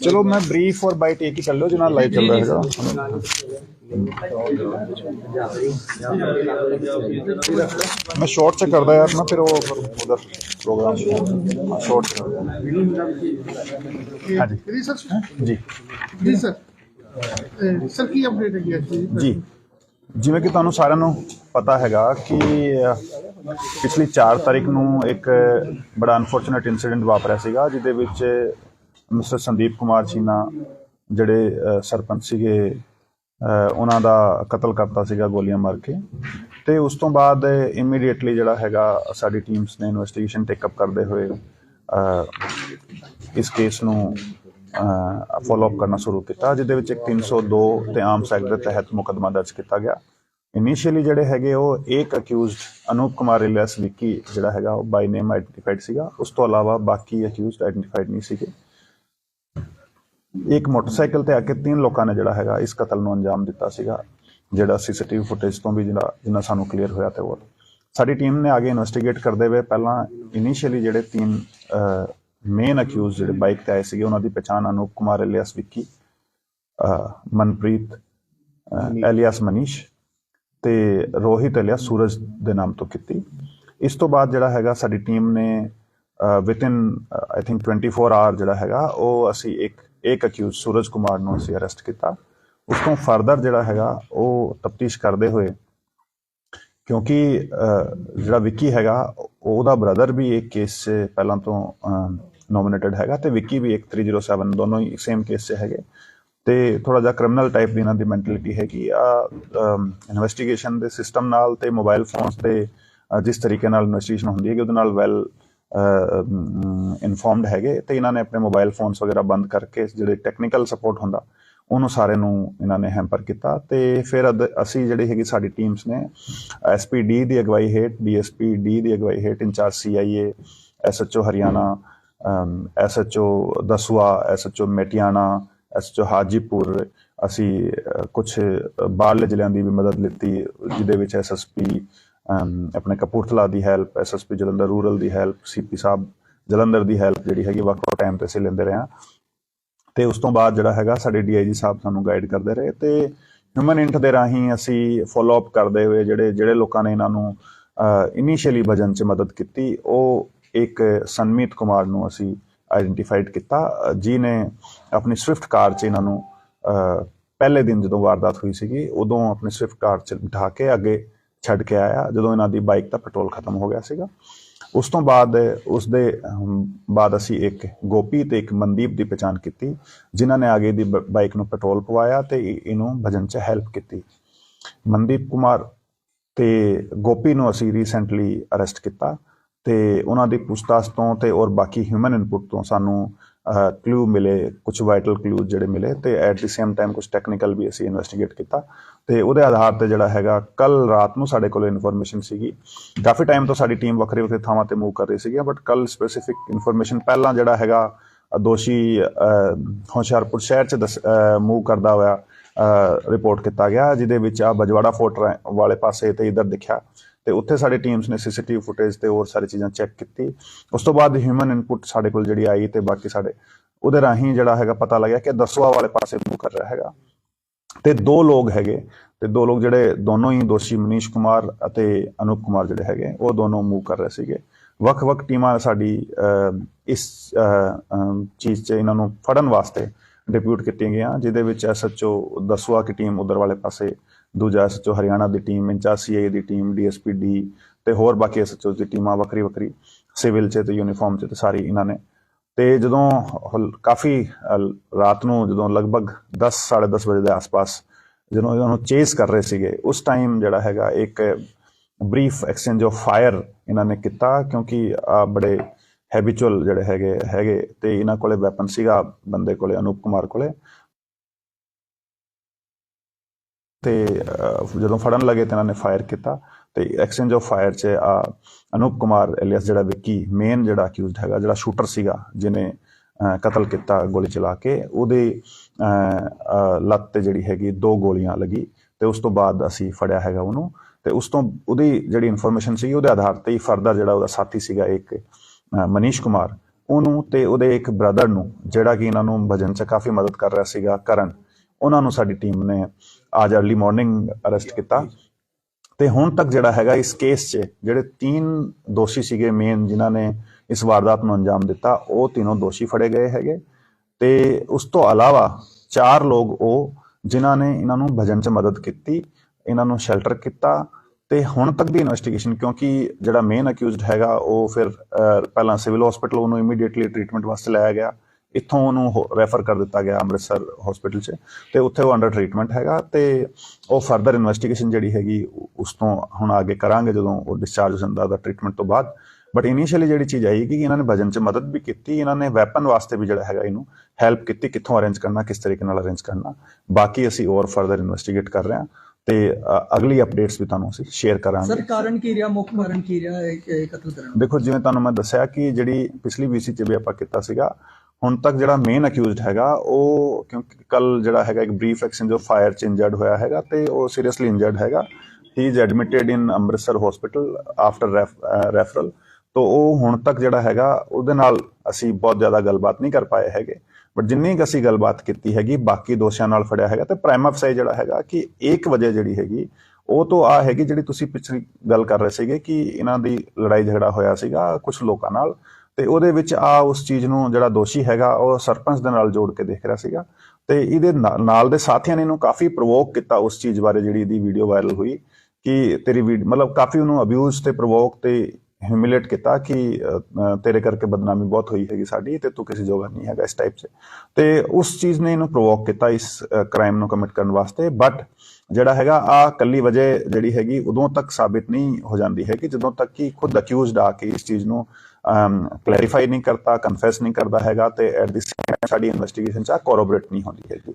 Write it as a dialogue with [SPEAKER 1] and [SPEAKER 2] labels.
[SPEAKER 1] ਚਲੋ ਮੈਂ ਬਰੀਫ ਔਰ ਬਾਈਟ ਇੱਕ ਹੀ ਕਰ ਲਿਓ ਜਿਨਾ ਲਾਈਵ ਚੱਲ ਰਿਹਾ ਹੈਗਾ। ਮੈਂ ਸ਼ਾਰਟ ਚ ਕਰਦਾ ਯਾਰ ਨਾ ਫਿਰ ਉਹ ਉਧਰ ਪ੍ਰੋਗਰਾਮ ਸ਼ਾਰਟ ਚ ਕਰਦਾ। ਹਾਂਜੀ।
[SPEAKER 2] ਜੀ ਸਰ
[SPEAKER 1] ਜੀ।
[SPEAKER 2] ਜੀ ਸਰ ਅਹ ਸਰ ਕੀ ਅਪਡੇਟ ਹੈਗੀ ਅੱਜ ਦੀ
[SPEAKER 1] ਜੀ। ਜਿਵੇਂ ਕਿ ਤੁਹਾਨੂੰ ਸਾਰਿਆਂ ਨੂੰ ਪਤਾ ਹੈਗਾ ਕਿ ਪਿਛਲੀ 4 ਤਾਰੀਖ ਨੂੰ ਇੱਕ ਬੜਾ ਅਨਫੋਰਚੂਨੇਟ ਇਨਸੀਡੈਂਟ ਵਾਪਰਿਆ ਸੀਗਾ, ਜਿਹਦੇ ਵਿੱਚ ਮਿਸਟਰ ਸੰਦੀਪ ਕੁਮਾਰ ਚੀਨਾ ਜਿਹੜੇ ਸਰਪੰਚ ਸੀਗੇ ਉਹਨਾਂ ਦਾ ਕਤਲ ਕਰਤਾ ਸੀਗਾ ਗੋਲੀਆਂ ਮਾਰ ਕੇ। ਤੇ ਉਸ ਤੋਂ ਬਾਅਦ ਇਮੀਡੀਏਟਲੀ ਜਿਹੜਾ ਹੈਗਾ, ਸਾਡੀ ਟੀਮਸ ਨੇ ਇਨਵੈਸਟੀਗੇਸ਼ਨ ਟੇਕ ਅਪ ਕਰਦੇ ਹੋਏ ਇਸ ਕੇਸ ਨੂੰ ਫਾਲੋ ਅਪ ਕਰਨਾ ਸ਼ੁਰੂ ਕੀਤਾ, ਜਿਹਦੇ ਵਿੱਚ ਇੱਕ 302 ਤੇ ਆਮ ਸੈਕਟ ਦੇ ਤਹਿਤ ਮੁਕੱਦਮਾ ਦਰਜ ਕੀਤਾ ਗਿਆ। ਇਨੀਸ਼ੀਅਲੀ ਜਿਹੜੇ ਹੈਗੇ ਉਹ ਇੱਕ ਅਕਿਊਜ਼ਡ ਅਨੂਪ ਕੁਮਾਰ ਇਲੀਅਸ ਵਿੱਕੀ ਜਿਹੜਾ ਹੈਗਾ ਉਹ ਬਾਈ ਨੇਮ ਆਈਡੈਂਟੀਫਾਈਡ ਸੀਗਾ। ਉਸ ਤੋਂ ਇਲਾਵਾ ਬਾਕੀ ਅਕਿਊਜ਼ਡ ਆਈਡੈਂਟੀਫਾਈਡ ਨਹੀਂ ਸੀਗੇ। ਇੱਕ ਮੋਟਰਸਾਈਕਲ ਤੇ ਆ ਕੇ ਤਿੰਨ ਲੋਕਾਂ ਨੇ ਜਿਹੜਾ ਹੈਗਾ ਇਸ ਕਤਲ ਨੂੰ ਅੰਜਾਮ ਦਿੱਤਾ ਸੀਗਾ। ਜਿਹੜਾ ਸੀਸੀਟੀਵੀ ਫੁਟੇਜ ਤੋਂ ਵੀ ਜਿਹੜਾ ਜਿੰਨਾ ਸਾਨੂੰ ਕਲੀਅਰ ਹੋਇਆ ਤੇ ਉਹ। ਸਾਡੀ ਟੀਮ ਨੇ ਅੱਗੇ ਇਨਵੈਸਟੀਗੇਟ ਕਰਦੇ ਹੋਏ ਪਹਿਲਾਂ ਇਨੀਸ਼ੀਅਲੀ ਜਿਹੜੇ ਤਿੰਨ ਮੇਨ ਅਕਿਊਜ਼ ਜਿਹੜੇ ਬਾਈਕ ਤੇ ਆਏ ਸੀਗੇ ਉਹਨਾਂ ਦੀ ਪਛਾਣ ਅਨੂਪ ਕੁਮਾਰ ਇਲੀਅਸ ਵਿੱਕੀ ਮਨਪ੍ਰੀਤ ਐਲੀਅਸ ਮਨੀਸ਼ ਤੇ ਰੋਹਿਤ ਇਲੀਅਸ ਸੂਰਜ ਦੇ ਨਾਮ ਤੋਂ ਕੀਤੀ। ਇਸ ਤੋਂ ਬਾਅਦ ਜਿਹੜਾ ਹੈਗਾ ਸਾਡੀ ਟੀਮ ਨੇ ਵਿਦਿਨ ਆਈ ਥਿੰਕ 24 ਆਵਰ ਜਿਹੜਾ ਹੈਗਾ, ਉਹ ਅਸੀਂ ਇੱਕ ਇੱਕ ਅਕਿਊਜ਼ ਸੂਰਜ ਕੁਮਾਰ ਨੂੰ ਅਸੀਂ ਅਰੈਸਟ ਕੀਤਾ। ਉਸ ਤੋਂ ਫਰਦਰ ਜਿਹੜਾ ਹੈਗਾ, ਉਹ ਤਫਤੀਸ਼ ਕਰਦੇ ਹੋਏ ਕਿਉਂਕਿ ਜਿਹੜਾ ਵਿੱਕੀ ਹੈਗਾ, ਉਹਦਾ ਬ੍ਰਦਰ ਵੀ ਇੱਕ ਕੇਸ 'ਚ ਪਹਿਲਾਂ ਤੋਂ ਨੋਮੀਨੇਟਡ ਹੈਗਾ ਤੇ ਵਿੱਕੀ ਵੀ ਇੱਕ 307 ਦੋਨੋਂ ਹੀ ਸੇਮ ਕੇਸ 'ਚ ਹੈਗੇ। ਤੇ ਥੋੜਾ ਜਿਹਾ ਕ੍ਰਿਮੀਨਲ ਟਾਈਪ ਦੀ ਇਹਨਾਂ ਦੀ ਮੈਂਟੈਲਿਟੀ ਹੈਗੀ ਆ ਇਨਵੈਸਟੀਗੇਸ਼ਨ ਦੇ ਸਿਸਟਮ ਨਾਲ ਤੇ ਮੋਬਾਈਲ ਫੋਨਸ ਤੇ ਜਿਸ ਤਰੀਕੇ ਨਾਲ ਇਨਵੈਸਟੀਗੇਸ਼ਨ ਹੁੰਦੀ ਹੈ ਕਿ ਉਹਦੇ ਨਾਲ ਵੈਲ ਇਨਫੋਰਮਡ ਹੈਗੇ। ਤੇ ਇਹਨਾਂ ਨੇ ਆਪਣੇ ਮੋਬਾਈਲ ਫੋਨਸ ਵਗੈਰਾ ਬੰਦ ਕਰਕੇ ਜਿਹੜੇ ਟੈਕਨੀਕਲ ਸਪੋਰਟ ਹੁੰਦਾ, ਉਹਨੂੰ ਸਾਰੇ ਨੂੰ ਇਹਨਾਂ ਨੇ ਹੈਂਪਰ ਕੀਤਾ। ਤੇ ਫਿਰ ਅਦ- ਅਸੀਂ ਜਿਹੜੀ ਹੈਗੀ ਸਾਡੀ ਟੀਮਸ ਨੇ ਐਸਪੀਡੀ ਦੀ ਅਗਵਾਈ ਹੇਠ ਡੀਐਸਪੀ ਡੀ ਦੀ ਅਗਵਾਈ ਹੇਠ, incharge CIA SHO Hariana SHO Dasuya SHO Mehtiana SHO Hajipur ਅਸੀਂ ਕੁਝ ਬਾਹਰਲੇ ਜ਼ਿਲ੍ਹਿਆਂ ਦੀ ਵੀ ਮਦਦ ਲਿੱਤੀ, ਜਿਹਦੇ ਵਿੱਚ ਐਸਐਸਪੀ ਆਪਣੇ ਕਪੂਰਥਲਾ ਦੀ ਹੈਲਪ ਐਸਐਸਪੀ ਜਲੰਧਰ ਰੂਰਲ ਦੀ ਹੈਲਪ ਸੀਪੀ ਸਾਹਿਬ ਜਲੰਧਰ ਦੀ ਹੈਲਪ ਜਿਹੜੀ ਹੈਗੀ, ਵੱਖ ਵੱਖ ਟਾਈਮ ਤੇ ਅਸੀਂ ਲੈਂਦੇ ਰਹੇ ਹਾਂ। ਤੇ ਉਸ ਤੋਂ ਬਾਅਦ ਜਿਹੜਾ ਹੈਗਾ, ਸਾਡੇ ਡੀਆਈਜੀ ਸਾਹਿਬ ਸਾਨੂੰ ਗਾਈਡ ਕਰਦੇ ਰਹੇ ਤੇ ਹਿਊਮਨ ਇੰਟ ਦੇ ਰਾਹੀਂ ਅਸੀਂ ਫਾਲੋ ਅਪ ਕਰਦੇ ਹੋਏ ਜਿਹੜੇ ਜਿਹੜੇ ਲੋਕਾਂ ਨੇ ਇਹਨਾਂ ਨੂੰ ਇਨੀਸ਼ੀਅਲੀ ਵਜਨ 'ਚ ਮਦਦ ਕੀਤੀ, ਉਹ ਇੱਕ ਸੰਮੀਤ ਕੁਮਾਰ ਨੂੰ ਅਸੀਂ ਆਇਡੈਂਟੀਫਾਈਡ ਕੀਤਾ। ਅਹ ਜਿਹਨੇ ਆਪਣੀ ਸਵਿਫਟ ਕਾਰ 'ਚ ਇਹਨਾਂ ਨੂੰ ਪਹਿਲੇ ਦਿਨ ਜਦੋਂ ਵਾਰਦਾਤ ਹੋਈ ਸੀਗੀ, ਉਦੋਂ ਆਪਣੀ ਸਵਿਫਟ ਕਾਰ 'ਚ ਬਿਠਾ ਕੇ ਅੱਗੇ ਛੱਡ ਕੇ ਆਇਆ। ਜਦੋਂ ਇਹਨਾਂ ਦੀ ਬਾਈਕ ਦਾ ਪੈਟਰੋਲ ਖਤਮ ਹੋ ਗਿਆ ਸੀਗਾ। ਉਸ ਤੋਂ ਬਾਅਦ, ਉਸ ਦੇ ਬਾਅਦ ਅਸੀਂ ਇੱਕ ਗੋਪੀ ਤੇ ਇੱਕ ਮਨਦੀਪ ਦੀ ਪਛਾਣ ਕੀਤੀ, ਜਿਨ੍ਹਾਂ ਨੇ ਅੱਗੇ ਦੀ ਬ- ਬਾਈਕ ਨੂੰ ਪੈਟਰੋਲ ਪਵਾਇਆ ਤੇ ਇਹਨੂੰ ਭਜਨ 'ਚ ਹੈਲਪ ਕੀਤੀ। ਮਨਦੀਪ ਕੁਮਾਰ ਤੇ ਗੋਪੀ ਨੂੰ ਅਸੀਂ ਰੀਸੈਂਟਲੀ ਅਰੈਸਟ ਕੀਤਾ। ਤੇ ਉਹਨਾਂ ਦੀ ਪੁੱਛਤਾਛ ਤੋਂ ਤੇ ਔਰ ਬਾਕੀ ਹਿਊਮਨ ਇਨਪੁਟ ਤੋਂ ਸਾਨੂੰ ਕਲੂ ਮਿਲੇ ਕੁਝ ਵਾਈਟਲ ਕਲੂ ਜਿਹੜੇ ਮਿਲੇ ਤੇ ਐਟ ਦੀ ਸੇਮ ਟਾਈਮ ਕੁਝ ਟੈਕਨੀਕਲ ਵੀ ਅਸੀਂ ਇਨਵੈਸਟੀਗੇਟ ਕੀਤਾ ਤੇ ਉਹਦੇ ਆਧਾਰ ਤੇ ਜਿਹੜਾ ਹੈਗਾ ਕੱਲ ਰਾਤ ਨੂੰ ਸਾਡੇ ਕੋਲ ਇਨਫੋਰਮੇਸ਼ਨ ਸੀਗੀ। ਕਾਫੀ ਟਾਈਮ ਤੋਂ ਸਾਡੀ ਟੀਮ ਵੱਖਰੇ ਵੱਖਰੇ ਥਾਵਾਂ ਤੇ ਮੂਵ ਕਰ ਰਹੀ ਸੀਗੀ ਬਟ ਕੱਲ ਸਪੈਸੀਫਿਕ ਇਨਫੋਰਮੇਸ਼ਨ ਪਹਿਲਾਂ ਜਿਹੜਾ ਹੈਗਾ ਦੋਸ਼ੀ ਹੁਸ਼ਿਆਰਪੁਰ ਸ਼ਹਿਰ ਚ ਮੂਵ ਕਰਦਾ ਹੋਇਆ ਰਿਪੋਰਟ ਕੀਤਾ ਗਿਆ, ਜਿਹਦੇ ਵਿੱਚ ਆ ਬਜਵਾੜਾ ਫੋਰਟ ਰਾ- ਵਾਲੇ ਪਾਸੇ ਤੇ ਇਧਰ ਦਿਖਿਆ। ਤੇ ਉੱਥੇ ਸਾਡੇ ਟੀਮਸ ਨੇ ਸੀਸੀਟੀਵੀ ਫੁਟੇਜ ਤੇ ਹੋਰ ਸਾਰੀ ਚੀਜ਼ਾਂ ਚੈੱਕ ਕੀਤੀ। ਉਸ ਤੋਂ ਬਾਅਦ ਹਿਊਮਨ ਇਨਪੁਟ ਸਾਡੇ ਕੋਲ ਜਿਹੜੀ ਆਈ ਤੇ ਬਾਕੀ ਸਾਡੇ ਉਹਦੇ ਰਾਹੀਂ ਜਿਹੜਾ ਹੈਗਾ ਪਤਾ ਲੱਗਿਆ ਕਿ ਦਸਵਾ ਵਾਲੇ ਪਾਸੇ ਮੂਵ ਕਰ ਰਿਹਾ ਹੈਗਾ। ਤੇ ਦੋ ਲੋਕ ਹੈਗੇ, ਤੇ ਦੋ ਲੋਕ ਜਿਹੜੇ ਦੋਨੋਂ ਹੀ ਦੋਸ਼ੀ ਮਨੀਸ਼ ਕੁਮਾਰ ਅਤੇ ਅਨੂਪ ਕੁਮਾਰ ਜਿਹੜੇ ਹੈਗੇ, ਉਹ ਦੋਨੋਂ ਮੂਵ ਕਰ ਰਹੇ ਸੀਗੇ। ਵੱਖ-ਵੱਖ ਟੀਮਾਂ ਸਾਡੀ ਇਸ ਚੀਜ਼ 'ਚ ਇਹਨਾਂ ਨੂੰ ਫੜਨ ਵਾਸਤੇ ਡਿਪਿਊਟ ਕੀਤੀਆਂ ਗਈਆਂ, ਜਿਹਦੇ ਵਿੱਚ ਐਸਐਚਓ ਦਸਵਾ ਦੀ ਟੀਮ ਉਧਰ ਵਾਲੇ ਪਾਸੇ ਦੂਜਾ ਐਸਐਚਓ ਹਰਿਆਣਾ ਦੀ ਟੀਮ, ਇੰਚਾਰਜ ਸੀਆਈ ਦੀ ਟੀਮ ਡੀਐਸਪੀ ਡੀ ਤੇ ਹੋਰ ਬਾਕੀ ਐਸਐਚਓ ਦੀ ਟੀਮਾਂ ਵੱਖਰੀ ਵੱਖਰੀ, ਸਿਵਲ 'ਚ ਤੇ ਯੂਨੀਫਾਰਮ 'ਚ ਤੇ ਸਾਰੀ ਇਹਨਾਂ ਨੇ। ਤੇ ਜਦੋਂ ਕਾਫੀ ਰਾਤ ਨੂੰ ਜਦੋਂ ਲਗਭਗ 10 10:30 ਵਜੇ ਦੇ ਆਸ-ਪਾਸ ਜਦੋਂ ਇਹਨਾਂ ਨੂੰ ਚੇਸ ਕਰ ਰਹੇ ਸੀਗੇ, ਉਸ ਟਾਈਮ ਜਿਹੜਾ ਹੈਗਾ ਇੱਕ ਬਰੀਫ ਐਕਸਚੇਂਜ ਆਫ ਫਾਇਰ ਇਹਨਾਂ ਨੇ ਕੀਤਾ ਕਿਉਂਕਿ ਆਹ ਬੜੇ ਹੈਬਿਚੁਅਲ ਜਿਹੜੇ ਹੈਗੇ ਹੈਗੇ ਤੇ ਇਹਨਾਂ ਕੋਲੇ ਵੈਪਨ ਸੀਗਾ, ਬੰਦੇ ਕੋਲੇ, ਅਨੂਪ ਕੁਮਾਰ ਕੋਲੇ। ਤੇ ਜਦੋਂ ਫੜਨ ਲੱਗੇ ਤੇ ਇਹਨਾਂ ਨੇ ਫਾਇਰ ਕੀਤਾ। ਤੇ ਐਕਸਚੇਂਜ ਆਫ ਫਾਇਰ 'ਚ, ਆ, ਅਨੂਪ ਕੁਮਾਰ ਐਲੀਅਸ ਜਿਹੜਾ ਵਿੱਕੀ ਮੇਨ ਜਿਹੜਾ ਅਕਿਊਜ਼ਡ ਹੈਗਾ, ਜਿਹੜਾ ਸ਼ੂਟਰ ਸੀਗਾ, ਜਿਹਨੇ ਕਤਲ ਕੀਤਾ ਗੋਲੀ ਚਲਾ ਕੇ, ਉਹਦੇ ਲੱਤ ਤੇ ਜਿਹੜੀ ਹੈਗੀ ਦੋ ਗੋਲੀਆਂ ਲੱਗੀ ਤੇ ਉਸ ਤੋਂ ਬਾਅਦ ਅਸੀਂ ਫੜਿਆ ਹੈਗਾ ਉਹਨੂੰ। ਤੇ ਉਸ ਤੋਂ, ਉਹਦੀ ਜਿਹੜੀ ਇਨਫੋਰਮੇਸ਼ਨ ਸੀ ਉਹਦੇ ਆਧਾਰ ਤੇ ਹੀ ਫਰਦਰ ਜਿਹੜਾ ਉਹਦਾ ਸਾਥੀ ਸੀਗਾ ਇੱਕ ਮਨੀਸ਼ ਕੁਮਾਰ, ਉਹਨੂੰ ਤੇ ਉਹਦੇ ਇੱਕ ਬ੍ਰਦਰ ਨੂੰ, ਜਿਹੜਾ ਕਿ ਇਹਨਾਂ ਨੂੰ ਭਜਨ ਚ ਕਾਫੀ ਮਦਦ ਕਰ ਰਿਹਾ ਸੀਗਾ, ਕਰਨ। ਉਹਨਾਂ ਨੂੰ ਸਾਡੀ ਟੀਮ ਨੇ ਅੱਜ ਅਰਲੀ ਮਾਰਨਿੰਗ ਅਰੈਸਟ ਕੀਤਾ। ਤੇ ਹੁਣ ਤੱਕ ਜਿਹੜਾ ਹੈਗਾ ਇਸ ਕੇਸ 'ਚ, ਜਿਹੜੇ ਤਿੰਨ ਦੋਸ਼ੀ ਸੀਗੇ ਮੇਨ ਜਿਨ੍ਹਾਂ ਨੇ ਇਸ ਵਾਰਦਾਤ ਨੂੰ ਅੰਜਾਮ ਦਿੱਤਾ, ਉਹ ਤਿੰਨੋਂ ਦੋਸ਼ੀ ਫੜੇ ਗਏ ਹੈਗੇ। ਤੇ ਉਸ ਤੋਂ ਇਲਾਵਾ ਚਾਰ ਲੋਕ ਉਹ ਜਿਨ੍ਹਾਂ ਨੇ ਇਹਨਾਂ ਨੂੰ ਭਜਨ 'ਚ ਮਦਦ ਕੀਤੀ, ਇਹਨਾਂ ਨੂੰ ਸ਼ੈਲਟਰ ਕੀਤਾ। ਤੇ ਹੁਣ ਤੱਕ ਦੀ ਇਨਵੈਸਟੀਗੇਸ਼ਨ ਕਿਉਂਕਿ ਜਿਹੜਾ ਮੇਨ ਅਕਿਊਜ਼ਡ ਹੈਗਾ, ਉਹ ਫਿਰ ਪਹਿਲਾਂ ਸਿਵਲ ਹਸਪੀਟਲ ਉਹਨੂੰ ਇਮੀਡੀਏਟਲੀ ਟ੍ਰੀਟਮੈਂਟ ਵਾਸਤੇ ਲਾਇਆ ਗਿਆ। ਇੱਥੋਂ ਉਹਨੂੰ ਰੈਫਰ ਕਰ ਦਿੱਤਾ ਗਿਆ ਅੰਮ੍ਰਿਤਸਰ ਹਸਪੀਟਲ 'ਚ ਤੇ ਉੱਥੇ ਉਹ ਅੰਡਰ ਟ੍ਰੀਟਮੈਂਟ ਹੈਗਾ ਤੇ ਉਹ ਫਰਦਰ ਇਨਵੈਸਟੀਗੇਸ਼ਨ ਜਿਹੜੀ ਹੈਗੀ ਉਸ ਤੋਂ ਹੁਣ ਅੱਗੇ ਕਰਾਂਗੇ ਜਦੋਂ ਉਹ ਡਿਸਚਾਰਜ ਹੁੰਦਾ ਦਾ ਟ੍ਰੀਟਮੈਂਟ ਤੋਂ ਬਾਅਦ। ਬਟ ਇਨੀਸ਼ੀਅਲੀ ਜਿਹੜੀ ਚੀਜ਼ ਆਈ ਕਿ ਇਹਨਾਂ ਨੇ ਭਜਨ 'ਚ ਮਦਦ ਵੀ ਕੀਤੀ ਇਹਨਾਂ ਨੇ ਵੈਪਨ ਵਾਸਤੇ ਵੀ ਜਿਹੜਾ ਹੈਗਾ ਇਹਨੂੰ ਹੈਲਪ ਕੀਤੀ ਕਿੱਥੋਂ ਅਰੇਂਜ ਕਰਨਾ ਕਿਸ ਤਰੀਕੇ ਨਾਲ ਅਰੇਂਜ ਕਰਨਾ। ਬਾਕੀ ਅਸੀਂ ਹੋਰ ਫਰਦਰ ਇਨਵੈਸਟੀਗੇਟ ਕਰ ਰਹੇ ਹਾਂ ਤੇ ਅਗਲੀ ਅਪਡੇਟਸ ਵੀ ਤੁਹਾਨੂੰ ਅਸੀਂ ਸ਼ੇਅਰ ਕਰਾਂਗੇ।
[SPEAKER 3] ਸਰ ਕਾਰਨ ਕੀ ਰਿਹਾ? ਮੁੱਖ ਕਾਰਨ ਕੀ ਰਿਹਾ ਇਹ ਕਤਲ ਕਰਨ?
[SPEAKER 1] ਦੇਖੋ ਜਿਵੇਂ ਤੁਹਾਨੂੰ ਮੈਂ ਦੱਸਿਆ ਕਿ ਜਿਹੜੀ ਪਿਛਲੀ ਵੀਸੀ ਚ ਵੀ ਆਪਾਂ ਕੀਤਾ ਸੀਗਾ ਹੁਣ ਤੱਕ ਜਿਹੜਾ ਮੇਨ ਅਕਿਊਜ਼ਡ ਹੈਗਾ, ਉਹ ਕਿਉਂਕਿ ਕੱਲ ਜਿਹੜਾ ਹੈਗਾ ਇੱਕ ਬਰੀਫ ਐਕਸ਼ਨ ਜੋ ਫਾਇਰ ਚ ਇੰਜਰਡ ਹੋਇਆ ਹੈਗਾ ਤੇ ਉਹ ਸੀਰੀਅਸਲੀ ਇੰਜਰਡ ਹੈਗਾ। He is admitted in Amritsar hospital after referral ਤੋਂ ਉਹ ਹੁਣ ਤੱਕ ਜਿਹੜਾ ਹੈਗਾ, ਉਹਦੇ ਨਾਲ ਅਸੀਂ ਬਹੁਤ ਜ਼ਿਆਦਾ ਗੱਲਬਾਤ ਨਹੀਂ ਕਰ ਪਾਏ ਹੈਗੇ। ਬਟ ਜਿੰਨੀ ਕੁ ਅਸੀਂ ਗੱਲਬਾਤ ਕੀਤੀ ਹੈਗੀ, ਬਾਕੀ ਦੋਸ਼ੀਆਂ ਨਾਲ ਫੜਿਆ ਹੈਗਾ ਤੇ ਪ੍ਰਾਈਮ ਅਫਸਾਈ ਜਿਹੜਾ ਹੈਗਾ ਕਿ ਇੱਕ ਵਜੇ ਜਿਹੜੀ ਹੈਗੀ, ਉਹ ਤੋਂ ਆ ਹੈਗੀ ਜਿਹੜੀ ਤੁਸੀਂ ਪਿਛਲੀ ਗੱਲ ਕਰ ਰਹੇ ਸੀਗੇ ਕਿ ਇਹਨਾਂ ਦੀ ਲੜਾਈ ਝਗੜਾ ਹੋਇਆ ਸੀਗਾ ਕੁਝ ਲੋਕਾਂ ਨਾਲ। ਤੇ ਉਹਦੇ ਵਿੱਚ ਆ ਉਸ ਚੀਜ਼ ਨੂੰ ਜਿਹੜਾ ਦੋਸ਼ੀ ਹੈਗਾ, ਉਹ ਸਰਪੰਚ ਦੇ ਨਾਲ ਜੋੜ ਕੇ ਦੇਖ ਰਿਹਾ ਸੀਗਾ। ਤੇ ਇਹਦੇ ਨਾਲ ਦੇ ਸਾਥੀਆਂ ਨੇ ਇਹਨੂੰ ਕਾਫੀ ਪ੍ਰੋਵੋਕ ਕੀਤਾ ਉਸ ਚੀਜ਼ ਬਾਰੇ ਜਿਹੜੀ ਇਹਦੀ ਵੀਡੀਓ ਵਾਇਰਲ ਹੋਈ ਕਿ ਤੇਰੀ ਮਤਲਬ ਕਾਫੀ ਉਹਨੂੰ ਅਬਿਊਜ਼ ਤੇ ਪ੍ਰੋਵੋਕ ਤੇ ਹਿਊਮਿਲੇਟ ਕੀਤਾ ਕਿ ਤੇਰੇ ਕਰਕੇ ਬਦਨਾਮੀ ਬਹੁਤ ਹੋਈ ਹੈਗੀ ਸਾਡੀ ਤੇ ਤੂੰ ਕਿਸੇ ਜੋਗਾ ਨਹੀਂ ਹੈਗਾ ਇਸ ਟਾਈਪ 'ਚ। ਤੇ ਉਸ ਚੀਜ਼ ਨੇ ਇਹਨੂੰ ਪ੍ਰੋਵੋਕ ਕੀਤਾ ਇਸ ਕ੍ਰਾਈਮ ਨੂੰ ਕਮਿਟ ਕਰਨ ਵਾਸਤੇ ਬਟ ਜਿਹੜਾ ਹੈਗਾ ਆ ਕੱਲੀ ਵਜ੍ਹਾ ਜਿਹੜੀ ਹੈਗੀ ਉਦੋਂ ਤੱਕ ਸਾਬਿਤ ਨਹੀਂ ਹੋ ਜਾਂਦੀ ਹੈ ਕਿ ਜਦੋਂ ਤੱਕ ਕਿ ਖੁਦ ਅਕਿਊਜ਼ਡ ਆ ਕੇ ਇਸ ਚੀਜ਼ ਨੂੰ ਕਲੈਰੀਫਾਈ ਨਹੀਂ ਕਰਦਾ ਕਨਫੈਸ ਨਹੀਂ ਕਰਦਾ ਹੈਗਾ ਤੇ ਐਟ ਦੀ ਸੇਮ ਸਾਡੀ ਇਨਵੈਸਟੀਗੇਸ਼ਨ ਚ ਕੋਰੋਬਰੇਟ ਨਹੀਂ ਹੁੰਦੀ ਹੈਗੀ।